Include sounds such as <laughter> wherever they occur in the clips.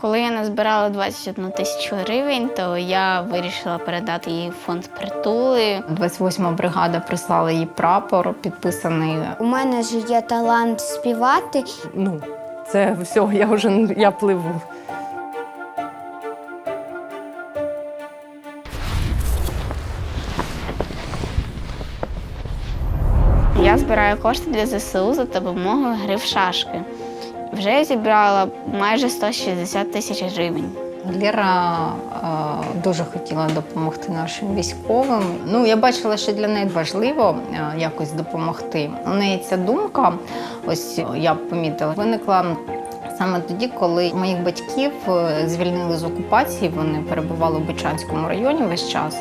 Коли я назбирала 21 тисячу гривень, то я вирішила передати її в фонд притули. 28-ма бригада прислала їй прапор, підписаний. У мене ж є талант співати. Ну, це все, я вже я пливу. Я збираю кошти для ЗСУ за допомогою гри в шашки. Вже зібрала майже 160 тисяч гривень. Лера е, дуже хотіла допомогти нашим військовим. Ну, я бачила, що для неї важливо е, якось допомогти. У неї ця думка, ось я помітила, виникла саме тоді, коли моїх батьків е, звільнили з окупації. Вони перебували у Бучанському районі весь час.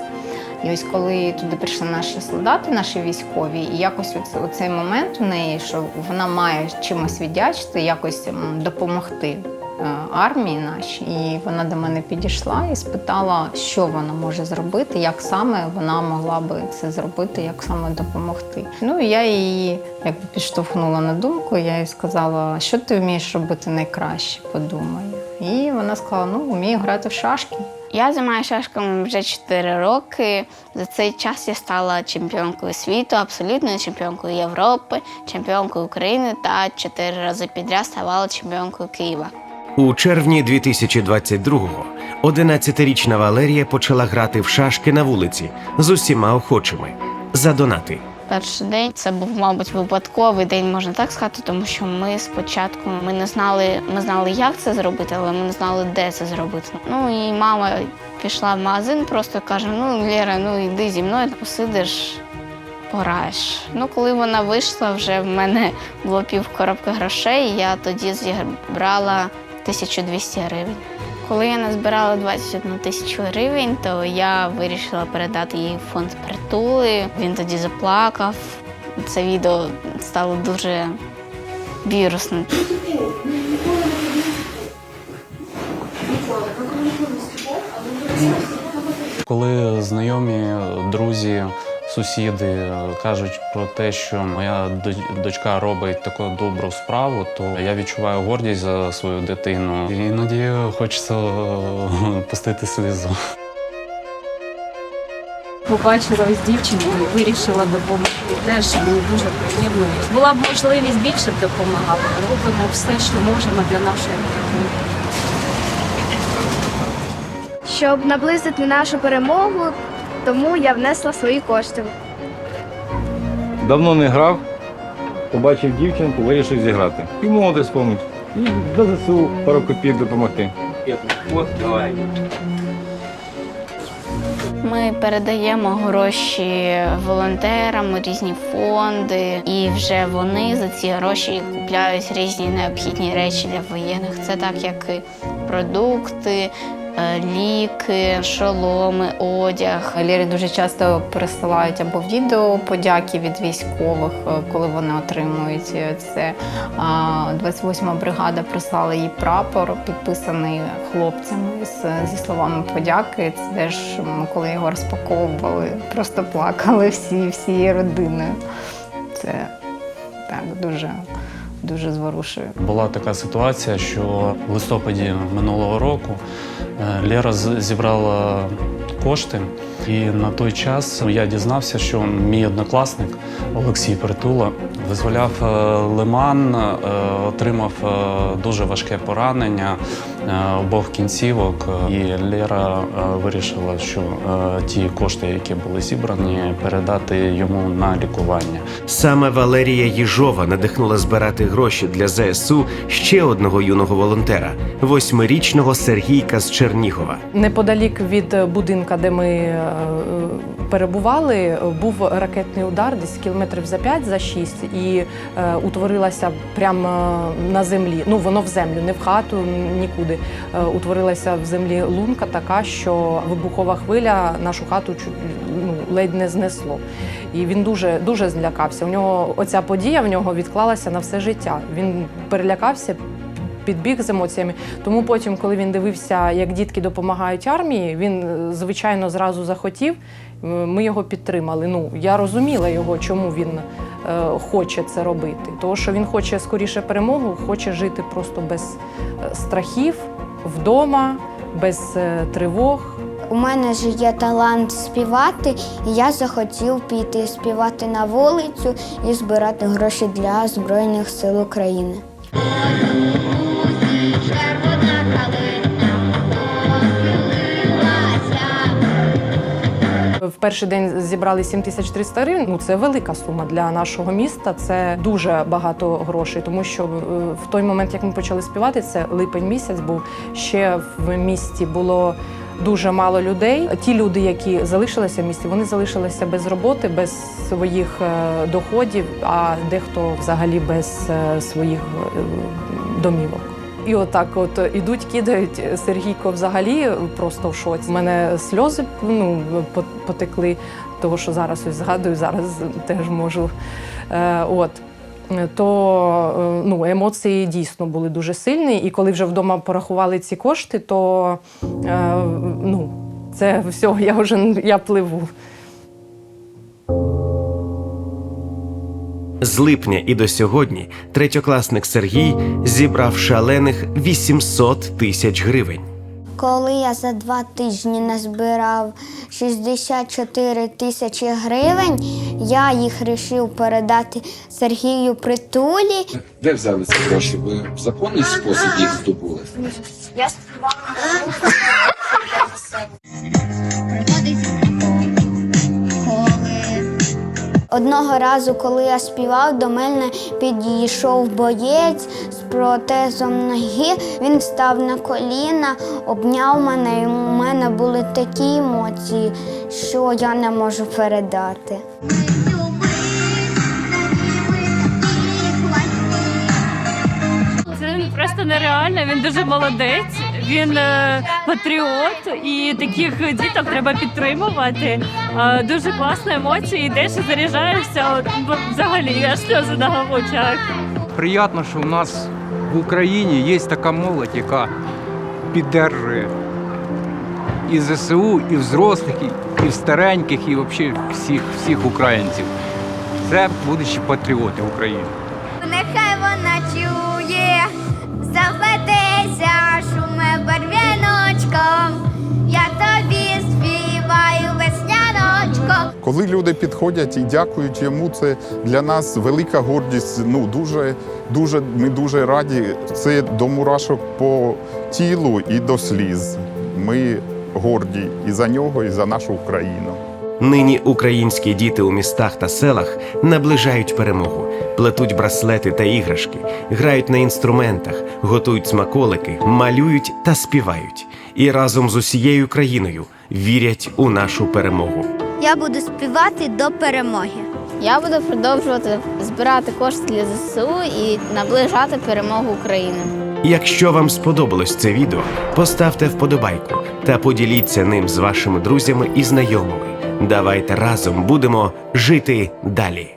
І ось коли туди прийшли наші солдати, наші військові, і якось оце- оцей момент у неї, що вона має чимось віддячити, якось допомогти е, армії нашій. І вона до мене підійшла і спитала, що вона може зробити, як саме вона могла би це зробити, як саме допомогти. Ну я її якби підштовхнула на думку. Я їй сказала, що ти вмієш робити найкраще, подумай. І вона сказала: ну, вмію грати в шашки. Я займаюся шашками вже 4 роки. За цей час я стала чемпіонкою світу, абсолютною чемпіонкою Європи, чемпіонкою України та 4 рази підряд ставала чемпіонкою Києва. У червні 2022-го 11-річна Валерія почала грати в шашки на вулиці з усіма охочими за донати. Перший день це був, мабуть, випадковий день, можна так сказати, тому що ми спочатку ми не знали, ми знали, як це зробити, але ми не знали, де це зробити. Ну і мама пішла в магазин, просто каже: ну, Лера, ну йди зі мною, посидиш, пограєш. Ну, коли вона вийшла, вже в мене було пів коробки грошей, я тоді зібрала 1200 гривень. Коли я назбирала 21 тисячу гривень, то я вирішила передати їй фонд притули. Він тоді заплакав. Це відео стало дуже вірусним. Коли знайомі, друзі, сусіди кажуть про те, що моя дочка робить таку добру справу, то я відчуваю гордість за свою дитину. І іноді хочеться е, <laughs> пустити слізу. побачила ось дівчинку і вирішила допомогти. Теж мені дуже приємно. Була б можливість більше допомагати. Робимо все, що можемо для нашої країни. щоб наблизити нашу перемогу, тому я внесла свої кошти. Давно не грав, побачив дівчинку, вирішив зіграти. І молодець помить. І до ЗСУ пару копійок допомогти. От, давай. Ми передаємо гроші волонтерам, різні фонди, і вже вони за ці гроші купляють різні необхідні речі для воєнних. Це так як і продукти, ліки, шоломи, одяг. Лєрі дуже часто пересилають або відео подяки від військових, е, коли вони отримують це. 28-ма бригада прислала їй прапор, підписаний хлопцями зі словами подяки. Це теж коли його розпаковували, просто плакали всі, всією родиною. Це так дуже, дуже зворушує. Була така ситуація, що в листопаді минулого року е, Лера зібрала кошти, і на той час я дізнався, що мій однокласник Олексій Притула визволяв е, лиман, е, отримав е, дуже важке поранення обох кінцівок. І Лера вирішила, що ті кошти, які були зібрані, передати йому на лікування. Саме Валерія Їжова надихнула збирати гроші для ЗСУ ще одного юного волонтера восьмирічного Сергійка з Чернігова. Неподалік від будинка, де ми е, перебували, був ракетний удар десь кілометрів за 5 за 6 і е, утворилася прямо на землі. Ну воно в землю, не в хату, нікуди. Е, утворилася в землі лунка така, що вибухова хвиля нашу хату ну, ледь не знесло. І він дуже дуже злякався. У нього оця подія в нього відклалася на все життя. Він перелякався. Підбіг з емоціями. Тому потім, коли він дивився, як дітки допомагають армії, він е, звичайно зразу захотів. Е, Ми його підтримали. Ну я розуміла його, чому він е, хоче це робити. Тому що він хоче скоріше перемогу, хоче жити просто без е, страхів, вдома, без тривог. У мене ж є талант співати, і я захотів піти співати на вулицю і збирати гроші для Збройних сил України. В перший день зібрали 7300 гривень. Ну це велика сума для нашого міста. Це дуже багато грошей, тому що е, в той момент, як ми почали співати, це липень місяць був. Ще в місті було дуже мало людей. Ті люди, які залишилися в місті, вони залишилися без роботи, без своїх е, доходів, а дехто взагалі без е, своїх домівок. І отак, от ідуть, кидають. Сергійко взагалі просто в шоці. У мене сльози ну, потекли, того що зараз ось згадую, зараз теж можу. Е, от. То е, ну, емоції дійсно були дуже сильні. І коли вже вдома порахували ці кошти, то е, ну, це все, я вже я пливу. З липня і до сьогодні третьокласник Сергій зібрав шалених 800 тисяч гривень. Коли я за два тижні назбирав 64 тисячі гривень, я їх вирішив передати Сергію Притулі. Де взяли ці гроші? Ви в законний спосіб їх здобули? Я Одного разу, коли я співав, до мене підійшов боєць з протезом ноги. Він став на коліна, обняв мене, і у мене були такі емоції, що я не можу передати. Це просто нереально. Він дуже молодець. Він е, патріот, і таких діток треба підтримувати. Е, Дуже класні емоції. І заряджаєшся. Бо взагалі аж сльози на очах. Приємно, що в нас в Україні є така молодь, яка піддержує і ЗСУ, і взрослих, і, стареньких, і взагалі всіх, всіх українців. Це будучі патріоти України. Коли люди підходять і дякують йому, це для нас велика гордість. Ну дуже, дуже ми дуже раді. Це до мурашок по тілу і до сліз. Ми горді і за нього, і за нашу Україну. Нині українські діти у містах та селах наближають перемогу, плетуть браслети та іграшки, грають на інструментах, готують смаколики, малюють та співають. І разом з усією країною вірять у нашу перемогу. Я буду співати до перемоги. Я буду продовжувати збирати кошти для ЗСУ і наближати перемогу України. Якщо вам сподобалось це відео, поставте вподобайку та поділіться ним з вашими друзями і знайомими. Давайте разом будемо жити далі.